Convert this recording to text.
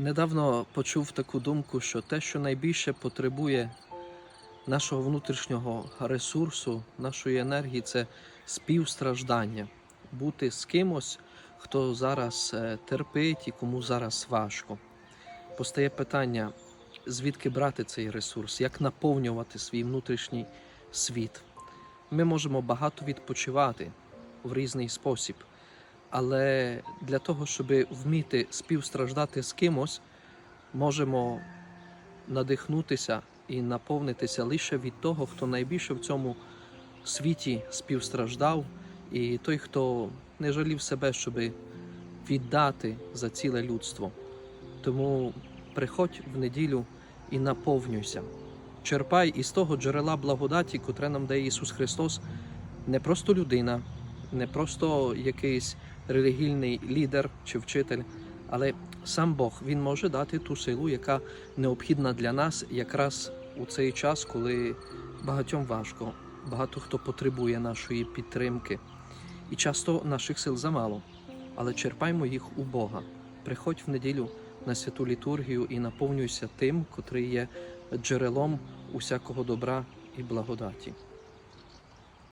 Недавно почув таку думку, що те, що найбільше потребує нашого внутрішнього ресурсу, нашої енергії, це співстраждання, бути з кимось, хто зараз е, терпить і кому зараз важко. Постає питання, звідки брати цей ресурс, як наповнювати свій внутрішній світ. Ми можемо багато відпочивати в різний спосіб. Але для того, щоб вміти співстраждати з кимось, можемо надихнутися і наповнитися лише від того, хто найбільше в цьому світі співстраждав, і той, хто не жалів себе, щоб віддати за ціле людство. Тому приходь в неділю і наповнюйся. Черпай із того джерела благодаті, котре нам дає Ісус Христос, не просто людина, не просто якийсь релігійний лідер чи вчитель, але сам Бог він може дати ту силу, яка необхідна для нас якраз у цей час, коли багатьом важко, багато хто потребує нашої підтримки. І часто наших сил замало, але черпаймо їх у Бога. Приходь в неділю на святу літургію і наповнюйся тим, котрий є джерелом усякого добра і благодаті.